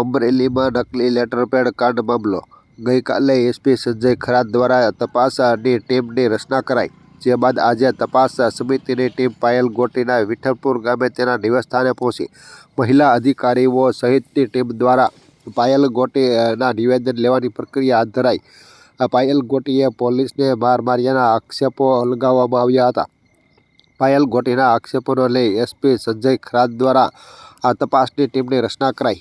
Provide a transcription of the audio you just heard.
અમરેલીમાં નકલી લેટરપેડ કાંડ મામલો. ગઈકાલે એસપી સંજય ખરાત દ્વારા તપાસની ટીમની રચના કરાઈ, જે બાદ આજે તપાસ સમિતિની ટીમ પાયલ ગોટીના વિઠ્ઠલપુર ગામે તેના નિવાસસ્થાને પહોંચી. મહિલા અધિકારીઓ સહિતની ટીમ દ્વારા પાયલ ગોટીના નિવેદન લેવાની પ્રક્રિયા હાથ ધરાઈ. પાયલ ગોટીએ પોલીસને માર માર્યાના આક્ષેપો લગાવવામાં આવ્યા હતા. પાયલ ગોટીના આક્ષેપોને લઈ એસપી સંજય ખરાત દ્વારા આ તપાસની ટીમની રચના કરાઈ.